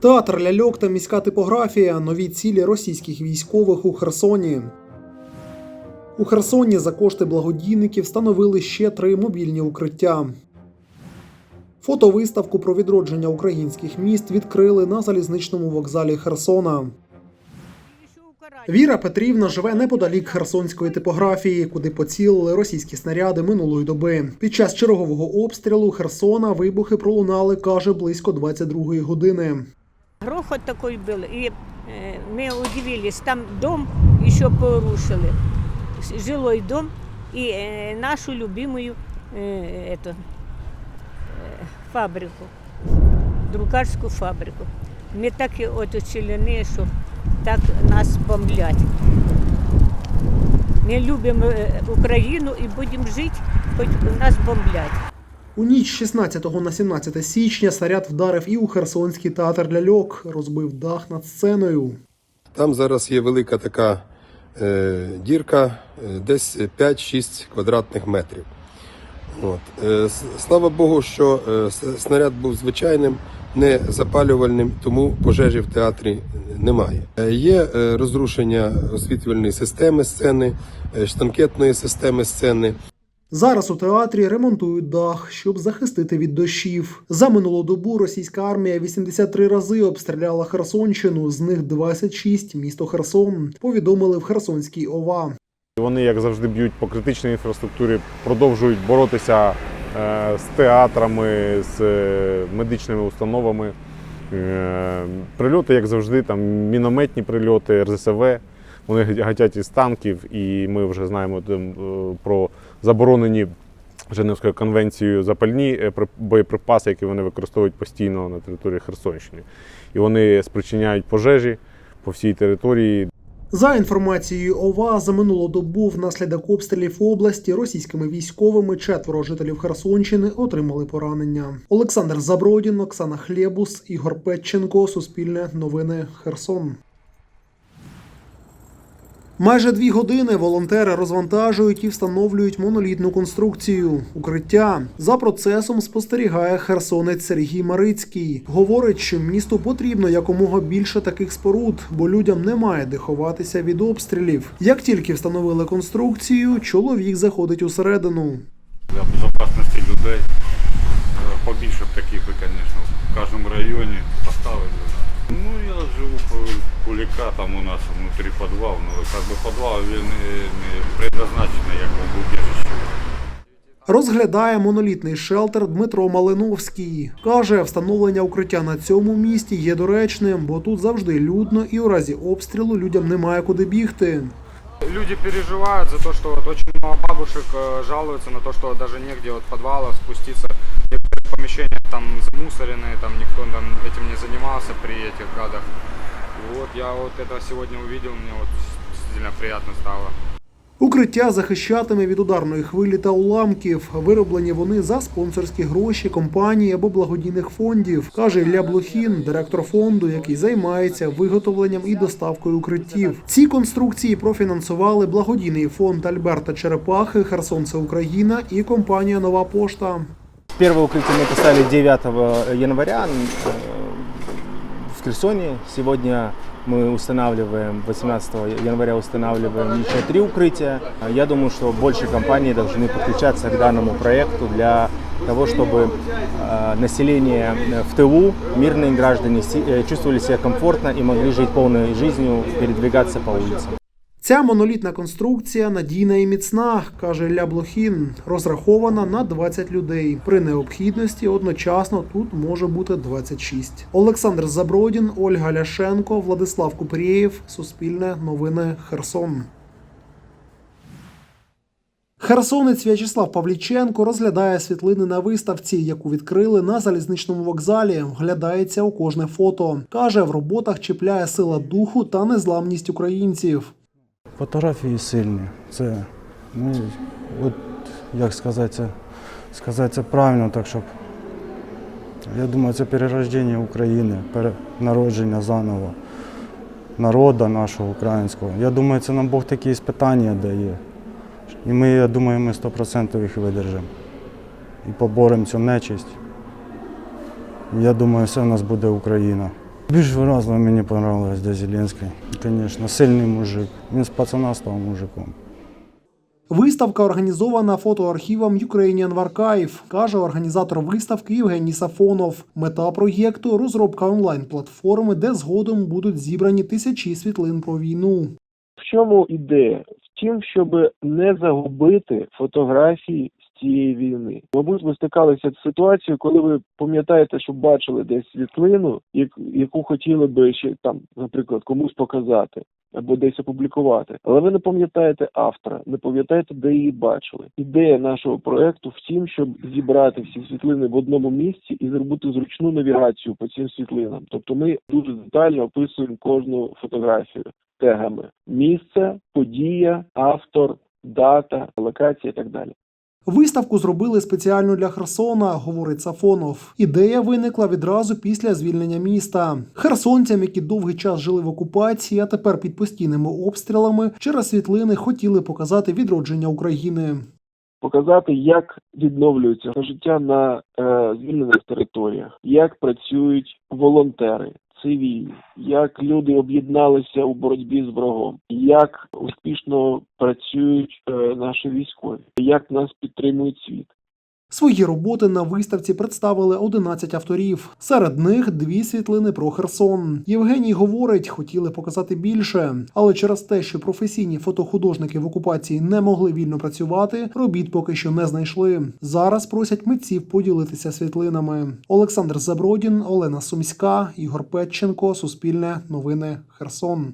Театр ляльок та міська типографія нові цілі російських військових у Херсоні. У Херсоні за кошти благодійників встановили ще три мобільні укриття. Фотовиставку про відродження українських міст відкрили на залізничному вокзалі Херсона. Віра Петрівна живе неподалік херсонської типографії, куди поцілили російські снаряди минулої доби. Під час чергового обстрілу Херсона вибухи пролунали, каже, близько 22-ї години. Грохот такой был, и э, мы удивились, там дом еще порушили, с- жилой дом, и э, нашу любимую э, эту, э, фабрику, друкарську фабрику. Ми так і оточені, що так нас бомблять. Ми любимо е, Україну і будемо жити, хоч нас бомблять. У ніч 16 на 17 січня снаряд вдарив і у Херсонський театр ляльок, розбив дах над сценою. Там зараз є велика така е, дірка, е, десь 5-6 квадратних метрів. От. Е, слава Богу, що е, снаряд був звичайним, не запалювальним, тому пожежі в театрі немає. Е, є е, розрушення освітлювальної системи сцени, е, штанкетної системи сцени. Зараз у театрі ремонтують дах, щоб захистити від дощів. За минулу добу російська армія 83 рази обстріляла Херсонщину, з них 26 – місто Херсон. Повідомили в Херсонській ОВА. Вони, як завжди, б'ють по критичній інфраструктурі, продовжують боротися е, з театрами, з е, медичними установами. Е, Прильоти, як завжди, там мінометні прильоти, РЗСВ. Вони гатять із танків, і ми вже знаємо е, про заборонені Женевською конвенцією запальні е, боєприпаси, які вони використовують постійно на території Херсонщини. І вони спричиняють пожежі по всій території. За інформацією ОВА, за минулу добу внаслідок обстрілів області російськими військовими четверо жителів Херсонщини отримали поранення. Олександр Забродін, Оксана Хлєбус, Ігор Петченко, Суспільне новини Херсон. Майже дві години волонтери розвантажують і встановлюють монолітну конструкцію укриття. За процесом спостерігає херсонець Сергій Марицький. Говорить, що місту потрібно якомога більше таких споруд, бо людям немає де ховатися від обстрілів. Як тільки встановили конструкцію, чоловік заходить усередину. для безпечності людей. Е, Побільше таких, звісно, в кожному районі Куліка, там у нас внутрі підвал, ну, як би підвал він не, не предназначений як убіжище. Розглядає монолітний шелтер Дмитро Малиновський. Каже, встановлення укриття на цьому місті є доречним, бо тут завжди людно і у разі обстрілу людям немає куди бігти. Люди переживают за то, что вот очень много бабушек э, жалуются на то, что даже негде от подвала спуститься Некоторые помещения там замусорены, там никто там этим не занимался при этих гадах. И вот я вот это сегодня увидел, мне вот сильно приятно стало. Укриття захищатиме від ударної хвилі та уламків. Вироблені вони за спонсорські гроші компанії або благодійних фондів, каже Ілля Блохін, директор фонду, який займається виготовленням і доставкою укриттів. Ці конструкції профінансували благодійний фонд Альберта Черепахи, Херсонце Україна і компанія Нова Пошта. Первое укрытие мы поставили 9 января э, в Херсоне. Сегодня мы устанавливаем, 18 января устанавливаем еще три укрытия. Я думаю, что больше компаний должны подключаться к данному проекту для того, чтобы э, население в тылу, мирные граждане си- э, чувствовали себя комфортно и могли жить полной жизнью, передвигаться по улицам. Ця монолітна конструкція надійна і міцна, каже Ілля Блохін, розрахована на 20 людей. При необхідності одночасно тут може бути 26. Олександр Забродін, Ольга Ляшенко, Владислав Купрієв, Суспільне новини Херсон. Херсонець В'ячеслав Павліченко розглядає світлини на виставці, яку відкрили на залізничному вокзалі. Вглядається у кожне фото. Каже, в роботах чіпляє сила духу та незламність українців. Фотографії сильні. Це, ну, от, як сказати, це, сказати правильно, так щоб. Я думаю, це перерождення України, перенародження заново народу нашого українського. Я думаю, це нам Бог такі іспитання дає. І ми, я думаю, ми 100% їх видержимо. І поборемо цю нечисть. Я думаю, все в нас буде Україна. Більш виразливо мені понравилось до Зеленський. Звісно, сильний мужик. Він з пацана став мужиком. Виставка організована фотоархівом Ukrainian Archive, каже організатор виставки Євгеній Сафонов. Мета проєкту розробка онлайн-платформи, де згодом будуть зібрані тисячі світлин про війну. В чому ідея? В тім, щоб не загубити фотографії цієї війни. Мабуть, ви стикалися з ситуацією, коли ви пам'ятаєте, що бачили десь світлину, як- яку хотіли би ще там, наприклад, комусь показати або десь опублікувати. Але ви не пам'ятаєте автора, не пам'ятаєте, де її бачили. Ідея нашого проекту в тім, щоб зібрати всі світлини в одному місці і зробити зручну навігацію по цим світлинам. Тобто ми дуже детально описуємо кожну фотографію тегами місце, подія, автор, дата, локація і так далі. Виставку зробили спеціально для Херсона, говорить Сафонов. Ідея виникла відразу після звільнення міста. Херсонцям, які довгий час жили в окупації, а тепер під постійними обстрілами, через світлини хотіли показати відродження України. Показати, як відновлюється життя на е, звільнених територіях, як працюють волонтери, цивільні, як люди об'єдналися у боротьбі з врагом, як успішно працюють е, наші військові, як нас підтримують світ. Свої роботи на виставці представили 11 авторів. Серед них дві світлини про Херсон. Євгеній говорить, хотіли показати більше, але через те, що професійні фотохудожники в окупації не могли вільно працювати, робіт поки що не знайшли. Зараз просять митців поділитися світлинами. Олександр Забродін, Олена Сумська, Ігор Петченко, Суспільне, Новини Херсон.